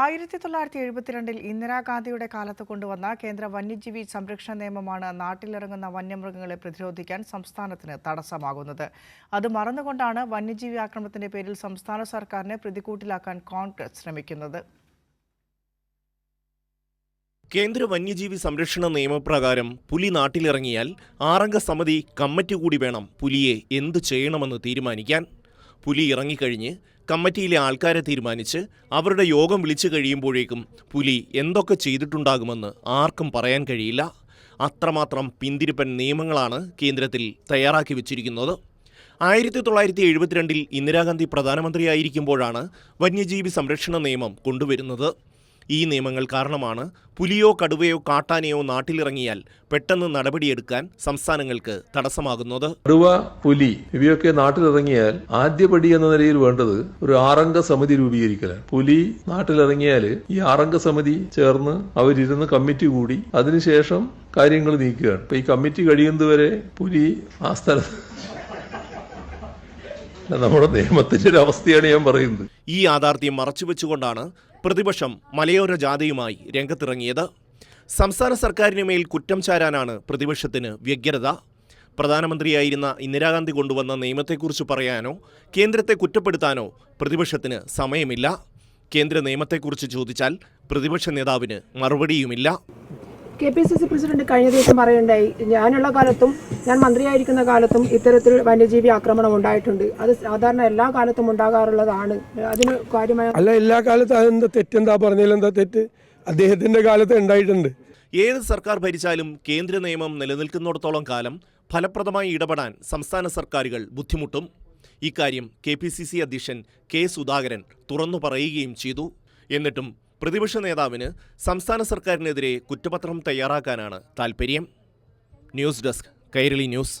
ആയിരത്തി തൊള്ളായിരത്തി എഴുപത്തിരണ്ടിൽ ഇന്ദിരാഗാന്ധിയുടെ കാലത്ത് കൊണ്ടുവന്ന കേന്ദ്ര വന്യജീവി സംരക്ഷണ നിയമമാണ് നാട്ടിലിറങ്ങുന്ന വന്യമൃഗങ്ങളെ പ്രതിരോധിക്കാൻ സംസ്ഥാനത്തിന് തടസ്സമാകുന്നത്. അത് മറന്നുകൊണ്ടാണ് വന്യജീവി ആക്രമണത്തിന്റെ പേരിൽ സംസ്ഥാന സർക്കാരിനെ പ്രതികൂട്ടിലാക്കാൻ കോൺഗ്രസ് ശ്രമിക്കുന്നത്. കേന്ദ്ര വന്യജീവി സംരക്ഷണ നിയമപ്രകാരം പുലി നാട്ടിലിറങ്ങിയാൽ ആറംഗ സമിതി കമ്മിറ്റി കൂടി വേണം പുലിയെ എന്തു ചെയ്യണമെന്ന് തീരുമാനിക്കാൻ. പുലി ഇറങ്ങിക്കഴിഞ്ഞ് കമ്മിറ്റിയിലെ ആൾക്കാരെ തീരുമാനിച്ച് അവരുടെ യോഗം വിളിച്ചു കഴിയുമ്പോഴേക്കും പുലി എന്തൊക്കെ ചെയ്തിട്ടുണ്ടാകുമെന്ന് ആർക്കും പറയാൻ കഴിയില്ല. അത്രമാത്രം പിന്തിരിപ്പൻ നിയമങ്ങളാണ് കേന്ദ്രത്തിൽ തയ്യാറാക്കി വെച്ചിരിക്കുന്നത്. ആയിരത്തി തൊള്ളായിരത്തി എഴുപത്തിരണ്ടിൽ ഇന്ദിരാഗാന്ധി പ്രധാനമന്ത്രിയായിരിക്കുമ്പോഴാണ് വന്യജീവി സംരക്ഷണ നിയമം കൊണ്ടുവരുന്നത്. ഈ നിയമങ്ങൾ കാരണമാണ് പുലിയോ കടുവയോ കാട്ടാനയോ നാട്ടിലിറങ്ങിയാൽ പെട്ടെന്ന് നടപടിയെടുക്കാൻ സംസ്ഥാനങ്ങൾക്ക് തടസ്സമാകുന്നത്. കടുവ പുലി ഇവയൊക്കെ നാട്ടിലിറങ്ങിയാൽ ആദ്യപടി എന്ന നിലയിൽ വേണ്ടത് ഒരു ആറംഗ സമിതി രൂപീകരിക്കലാണ്. പുലി നാട്ടിലിറങ്ങിയാൽ ഈ ആറംഗ സമിതി ചേർന്ന് അവരിരുന്ന് കമ്മിറ്റി കൂടി അതിനുശേഷം കാര്യങ്ങൾ നീക്കുകയാണ്. ഇപ്പൊ ഈ കമ്മിറ്റി കഴിയുന്നതുവരെ പുലി ആ സ്ഥലത്ത് നമ്മുടെ നിയമത്തിന്റെ ഒരു അവസ്ഥയാണ് ഞാൻ പറയുന്നത്. ഈ യാഥാർത്ഥ്യം മറച്ചുവെച്ചുകൊണ്ടാണ് പ്രതിപക്ഷം മലയോര ജാഥയുമായി രംഗത്തിറങ്ങിയത്. സംസ്ഥാന സർക്കാരിന് മേൽ കുറ്റം ചാരാനാണ് പ്രതിപക്ഷത്തിന് വ്യഗ്രത. പ്രധാനമന്ത്രിയായിരുന്ന ഇന്ദിരാഗാന്ധി കൊണ്ടുവന്ന നിയമത്തെക്കുറിച്ച് പറയാനോ കേന്ദ്രത്തെ കുറ്റപ്പെടുത്താനോ പ്രതിപക്ഷത്തിന് സമയമില്ല. കേന്ദ്ര നിയമത്തെക്കുറിച്ച് ചോദിച്ചാൽ പ്രതിപക്ഷ നേതാവിന് മറുപടിയുമില്ല. K P C C president കഴിഞ്ഞ ദിവസം പറയുണ്ടായി ഞാനുള്ള കാലത്തും ഞാൻ മന്ത്രിയായിരിക്കുന്ന കാലത്തും ഇത്തരത്തിൽ വന്യജീവി ആക്രമണം ഉണ്ടായിട്ടുണ്ട്. അത് സാധാരണ എല്ലാ കാലത്തും ഉണ്ടാകാറുള്ളതാണ്. അതിന് കാര്യമായ അല്ല എല്ലാ കാലത്തും അതെന്താ തെറ്റെന്താ എന്താ തെറ്റ്? അദ്ദേഹത്തിന്റെ കാലത്ത് ഉണ്ടായിട്ടുണ്ട്. ഏത് സർക്കാർ ഭരിച്ചാലും കേന്ദ്ര നിയമം നിലനിൽക്കുന്നിടത്തോളം കാലം ഫലപ്രദമായി ഇടപെടാൻ സംസ്ഥാന സർക്കാരുകൾ ബുദ്ധിമുട്ടും. ഇക്കാര്യം കെ പി സി സി അധ്യക്ഷൻ കെ സുധാകരൻ തുറന്നു പറയുകയും ചെയ്തു. എന്നിട്ടും പ്രതിപക്ഷ നേതാവിന് സംസ്ഥാന സർക്കാരിനെതിരെ കുറ്റപത്രം തയ്യാറാക്കാനാണ് താൽപ്പര്യം ന്യൂസ് ഡെസ്ക് കൈരളി ന്യൂസ്.